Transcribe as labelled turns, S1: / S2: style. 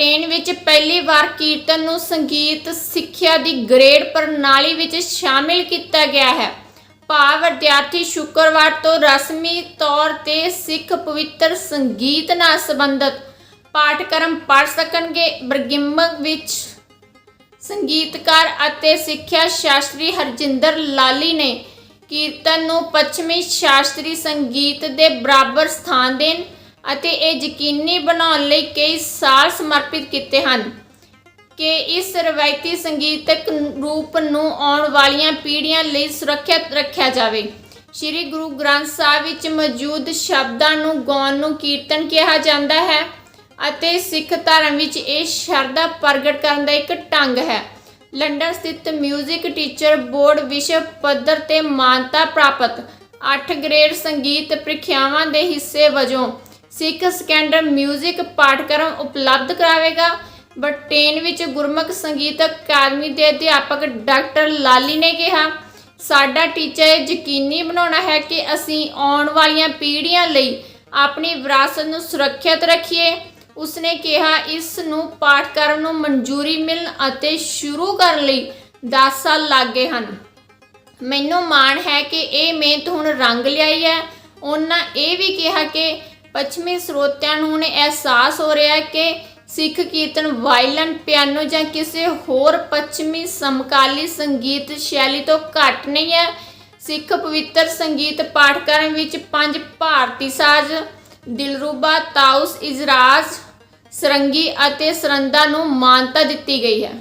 S1: Britain ਵਿੱਚ ਪਹਿਲੀ ਵਾਰ ਕੀਰਤਨ ਨੂੰ ਸੰਗੀਤ ਸਿੱਖਿਆ ਦੀ ਗ੍ਰੇਡ ਪ੍ਰਣਾਲੀ ਵਿੱਚ ਸ਼ਾਮਿਲ ਕੀਤਾ ਗਿਆ ਹੈ। ਭਾਵ ਵਿਦਿਆਰਥੀ ਸ਼ੁੱਕਰਵਾਰ ਤੋਂ ਰਸਮੀ ਤੌਰ ਤੇ ਸਿੱਖ ਪਵਿੱਤਰ ਸੰਗੀਤ ਨਾਲ ਸੰਬੰਧਿਤ ਪਾਠਕ੍ਰਮ ਪੜ੍ਹ ਸਕਣਗੇ। ਬਰਗਿਮਗ ਵਿੱਚ ਸੰਗੀਤਕਾਰ ਅਤੇ ਸਿੱਖਿਆ ਸ਼ਾਸਤਰੀ ਹਰਜਿੰਦਰ ਲਾਲੀ ਨੇ ਕੀਰਤਨ ਨੂੰ ਪੱਛਮੀ ਸ਼ਾਸਤਰੀ ਸੰਗੀਤ ਦੇ ਬਰਾਬਰ ਸਥਾਨ ਦੇਣ ਅਤੇ ਇਹ ਯਕੀਨੀ ਬਣਾਉਣ ਲਈ ਕਈ ਸਾਲ ਸਮਰਪਿਤ ਕੀਤੇ ਹਨ ਕਿ ਇਸ ਰਵਾਇਤੀ ਸੰਗੀਤਕ ਰੂਪ ਨੂੰ ਆਉਣ ਵਾਲੀਆਂ ਪੀੜ੍ਹੀਆਂ ਲਈ ਸੁਰੱਖਿਅਤ ਰੱਖਿਆ ਜਾਵੇ। ਸ੍ਰੀ ਗੁਰੂ ਗ੍ਰੰਥ ਸਾਹਿਬ ਵਿੱਚ ਮੌਜੂਦ ਸ਼ਬਦਾਂ ਨੂੰ ਗਾਉਣ ਨੂੰ ਕੀਰਤਨ ਕਿਹਾ ਜਾਂਦਾ ਹੈ ਅਤੇ ਸਿੱਖ ਧਰਮ ਵਿੱਚ ਇਹ ਸ਼ਰਧਾ ਪ੍ਰਗਟ ਕਰਨ ਦਾ ਇੱਕ ਢੰਗ ਹੈ। ਲੰਡਨ ਸਥਿਤ 뮤직 ਟੀਚਰ ਬੋਰਡ ਵਿਸ਼ਵ ਪੱਧਰ ਤੇ ਮਾਨਤਾ ਪ੍ਰਾਪਤ 8 ਗ੍ਰੇਡ ਸੰਗੀਤ ਪ੍ਰੀਖਿਆਵਾਂ ਦੇ ਹਿੱਸੇ ਵਜੋਂ ਸਿੱਖ ਸਕੈਂਡਰ 뮤직 ਪਾਠਕ੍ਰਮ ਉਪਲਬਧ ਕਰਾਵੇਗਾ ਬਟੇਨ ਵਿੱਚ ਗੁਰਮੁਖ ਸੰਗੀਤ ਅਕਾਦਮੀ ਦੇ ਅਧਿਆਪਕ ਡਾਕਟਰ ਲਾਲੀ ਨੇ ਕਿਹਾ, ਸਾਡਾ ਟੀਚਾ ਇਹ ਯਕੀਨੀ ਬਣਾਉਣਾ ਹੈ ਕਿ ਅਸੀਂ ਆਉਣ ਵਾਲੀਆਂ ਪੀੜ੍ਹੀਆਂ ਲਈ ਆਪਣੀ ਵਿਰਾਸਤ ਨੂੰ ਸੁਰੱਖਿਅਤ ਰੱਖੀਏ। ਉਸਨੇ ਕਿਹਾ, ਇਸ ਨੂੰ ਪਾਠਕ੍ਰਮ ਨੂੰ ਮਨਜ਼ੂਰੀ ਮਿਲਣ ਅਤੇ ਸ਼ੁਰੂ ਕਰਨ ਲਈ 10 ਸਾਲ ਲੱਗੇ ਹਨ। ਮੈਨੂੰ ਮਾਣ ਹੈ ਕਿ ਇਹ ਮਿਹਨਤ ਹੁਣ ਰੰਗ ਲਿਆਈ ਹੈ। ਉਹਨਾਂ ਇਹ ਵੀ ਕਿਹਾ ਕਿ ਪੱਛਮੀ ਸਰੋਤਿਆਂ ਨੂੰ ਹੁਣ ਅਹਿਸਾਸ ਹੋ ਰਿਹਾ ਹੈ ਕਿ ਸਿੱਖ ਕੀਰਤਨ, ਵਾਇਲਨ, ਪਿਆਨੋ ਜਾਂ ਕਿਸੇ ਹੋਰ ਪੱਛਮੀ ਸਮਕਾਲੀ ਸੰਗੀਤ ਸ਼ੈਲੀ ਤੋਂ ਘੱਟ ਨਹੀਂ ਹੈ। ਸਿੱਖ ਪਵਿੱਤਰ ਸੰਗੀਤ ਪਾਠਕ੍ਰਮ ਵਿੱਚ ਪੰਜ ਭਾਰਤੀ ਸਾਜ਼, ਦਿਲਰੂਬਾ, ਤਾਉਸ, ਇਜਰਾਜ਼, ਸਰੰਗੀ ਅਤੇ ਸਰੰਦਾ ਨੂੰ ਮਾਨਤਾ ਦਿੱਤੀ ਗਈ ਹੈ।